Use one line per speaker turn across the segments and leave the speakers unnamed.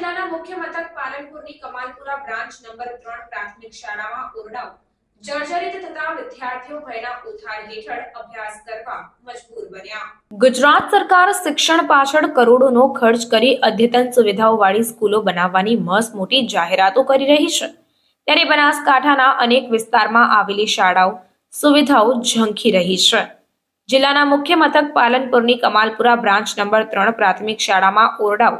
જિલ્લાના મુખ્ય મથક પાલનપુરની કમાલપુરા બ્રાન્ચ નંબર ત્રણ પ્રાથમિક શાળામાં ઓરડાઓ
ગુજરાત સરકાર શિક્ષણ પાછળ કરોડોનો ખર્ચ કરી અદ્યતન સુવિધાઓવાળી સ્કૂલો બનાવવાની મસ્ત મોટી જાહેરાતો કરી રહી છે. ત્યારે બનાસકાંઠાના અનેક વિસ્તારમાં આવેલી શાળાઓ સુવિધાઓ ઝંખી રહી છે. જિલ્લાના મુખ્ય મથક પાલનપુરની કમાલપુરા બ્રાન્ચ નંબર ત્રણ પ્રાથમિક શાળામાં ઓરડાઓ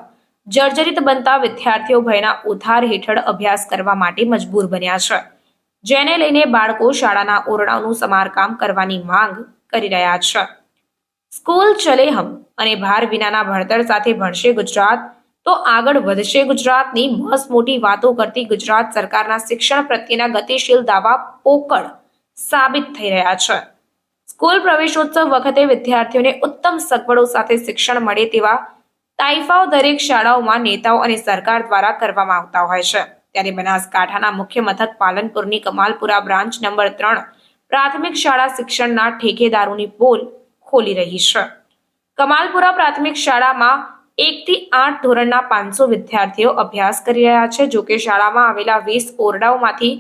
જર્જરિત બનતા વિદ્યાર્થીઓ ભયના ઉધાર હેઠળ અભ્યાસ કરવા માટે મજબૂર બન્યા છે. જેને લઈને બાળકો શાળાના ઓરડાઓનું સમારકામ કરવાની માંગ કરી રહ્યા છે. સ્કૂલ ચલે હમ અને ભાર વિનાના ભણતર સાથે ભણશે ગુજરાત, તો આગળ વધશે ગુજરાતની મસ્ત મોટી વાતો કરતી ગુજરાત સરકારના શિક્ષણ પ્રત્યેના ગતિશીલ દાવા પોકળ સાબિત થઈ રહ્યા છે. સ્કૂલ પ્રવેશોત્સવ વખતે વિદ્યાર્થીઓને ઉત્તમ સગવડો સાથે શિક્ષણ મળે તેવા તાઇફાઓ દરેક શાળાઓમાં નેતાઓ અને સરકાર દ્વારા કરવામાં આવતા હોય છે. ત્યારે બનાસકાંઠાના મુખ્ય મથક પાલનપુરની કમાલપુરા બ્રાન્ચ નંબર ત્રણ પ્રાથમિક શાળા શિક્ષણના ઠેકેદારોની પોલ ખોલી રહી છે. કમાલપુરા પ્રાથમિક શાળામાં એકથી આઠ ધોરણના પાંચસો વિદ્યાર્થીઓ અભ્યાસ કરી રહ્યા છે જોકે શાળામાં આવેલા વીસ ઓરડાઓમાંથી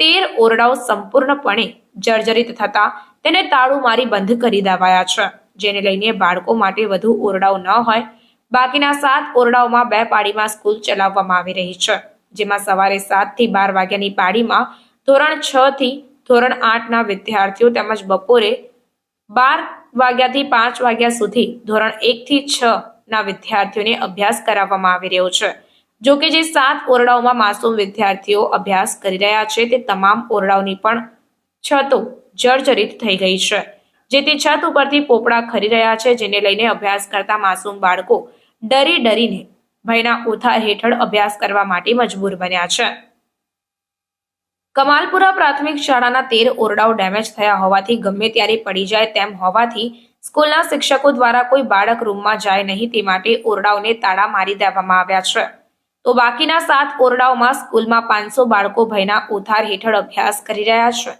તેર ઓરડાઓ સંપૂર્ણપણે જર્જરિત થતા તેને તાળું મારી બંધ કરી દેવાયા છે. જેને લઈને બાળકો માટે વધુ ઓરડાઓ ન હોય બાકીના સાત ઓરડાઓમાં બે પાળીમાં સ્કૂલ ચલાવવામાં આવી રહી છે, જેમાં સવારે સાતથી બાર વાગ્યાની પાળીમાં ધોરણ છ થી ધોરણ આઠના વિદ્યાર્થીઓ તેમજ બપોરે બાર વાગ્યાથી પાંચ વાગ્યા સુધી ધોરણ એક થી છ ના વિદ્યાર્થીઓને અભ્યાસ કરાવવામાં આવી રહ્યો છે. જો કે જે સાત ઓરડાઓમાં માસૂમ વિદ્યાર્થીઓ અભ્યાસ કરી રહ્યા છે, તે તમામ ઓરડાઓની પણ છતો જર્જરિત થઈ ગઈ છે. જેથી છત ઉપરથી પોપડા ખરી રહ્યા છે, જેને લઈને અભ્યાસ કરતા માસૂમ બાળકો ડરી ડરીને ભયના ઓથાર હેઠળ અભ્યાસ કરવા માટે મજબૂર બન્યા છે. કમાલપુરા પ્રાથમિક શાળાના તેર ઓરડાઓ ડેમેજ થયા હોવાથી ગમે ત્યારે પડી જાય તેમ હોવાથી સ્કૂલના શિક્ષકો દ્વારા કોઈ બાળક રૂમમાં જાય નહીં તે માટે ઓરડાઓને તાળા મારી દેવામાં આવ્યા છે. તો બાકીના સાત ઓરડાઓમાં સ્કૂલમાં પાંચસો બાળકો ભયના ઓથાર હેઠળ અભ્યાસ કરી રહ્યા છે.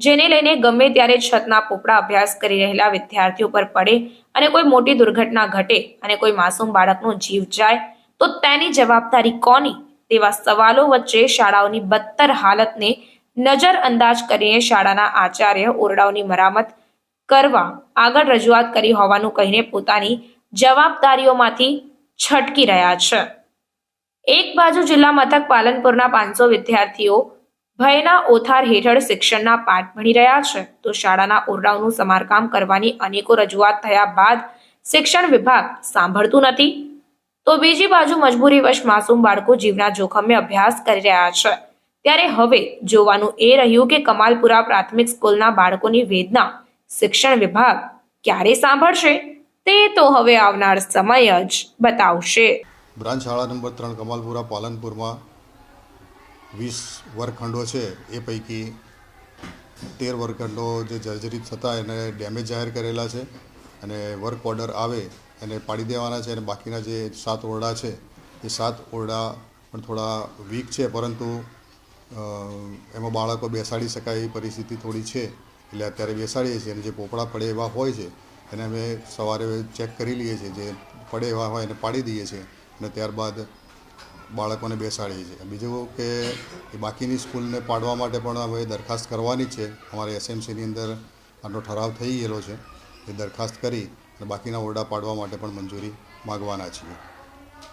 જેને લઈને ગમે ત્યારે છતના પોપડા અભ્યાસ કરી રહેલા વિદ્યાર્થીઓ પર પડે અને કોઈ મોટી દુર્ઘટના ઘટે અને કોઈ માસૂમ બાળકનો જીવ જાય, તો તેની જવાબદારી કોની? તેવા સવાલો વચ્ચે શાળાઓની બદતર હાલતને નજર અંદાજ કરીને શાળાના આચાર્ય ઓરડાઓની મરામત કરવા આગળ રજૂઆત કરી હોવાનું કહીને પોતાની જવાબદારીઓમાંથી છટકી રહ્યા છે. એક બાજુ જિલ્લા મથક પાલનપુરના પાંચસો વિદ્યાર્થીઓ ભયના ઓથાર હેઠળ શિક્ષણના પાઠ ભણી રહ્યા છે. તો શાળાના ઓરડાઓનું સમારકામ કરવાની અનેકો રજૂઆત થયા બાદ શિક્ષણ વિભાગ સાંભળતું નથી. તો બીજી બાજુ મજબૂરીવશ માસૂમ બાળકો જીવના જોખમે અભ્યાસ કરી રહ્યા છે. ત્યારે હવે જોવાનું એ રહ્યું કે કમાલપુરા પ્રાથમિક સ્કૂલના બાળકોની વેદના શિક્ષણ વિભાગ ક્યારે સાંભળશે? તે તો હવે આવનાર સમય જ બતાવશે.
બ્રાન્ચ શાળા નંબર ત્રણ કમાલપુરા પાલનપુરમાં વીસ વર્ગખંડો છે, એ પૈકી તેર વર્ગખંડો જે જર્જરિત થતા એને ડેમેજ જાહેર કરેલા છે અને વર્ક ઓર્ડર આવે એને પાડી દેવાના છે અને બાકીના જે સાત ઓરડા છે, એ સાત ઓરડા પણ થોડા વીક છે, પરંતુ એમાં બાળકો બેસાડી શકાય એવી પરિસ્થિતિ થોડી છે, એટલે અત્યારે બેસાડીએ છીએ અને જે પોપડા પડે એવા હોય છે, એને અમે સવારે ચેક કરી લઈએ છીએ, જે પડે એવા હોય એને પાડી દઈએ છીએ અને ત્યારબાદ બાળકોને બેસાડીએ છીએ બીજું કે એ બાકીની સ્કૂલને પાડવા માટે પણ હવે દરખાસ્ત કરવાની છે. અમારે એસએમસીની અંદર આનો ઠરાવ થઈ ગયેલો છે. એ દરખાસ્ત કરી અને બાકીના ઓરડા પાડવા માટે પણ મંજૂરી માગવાના છીએ.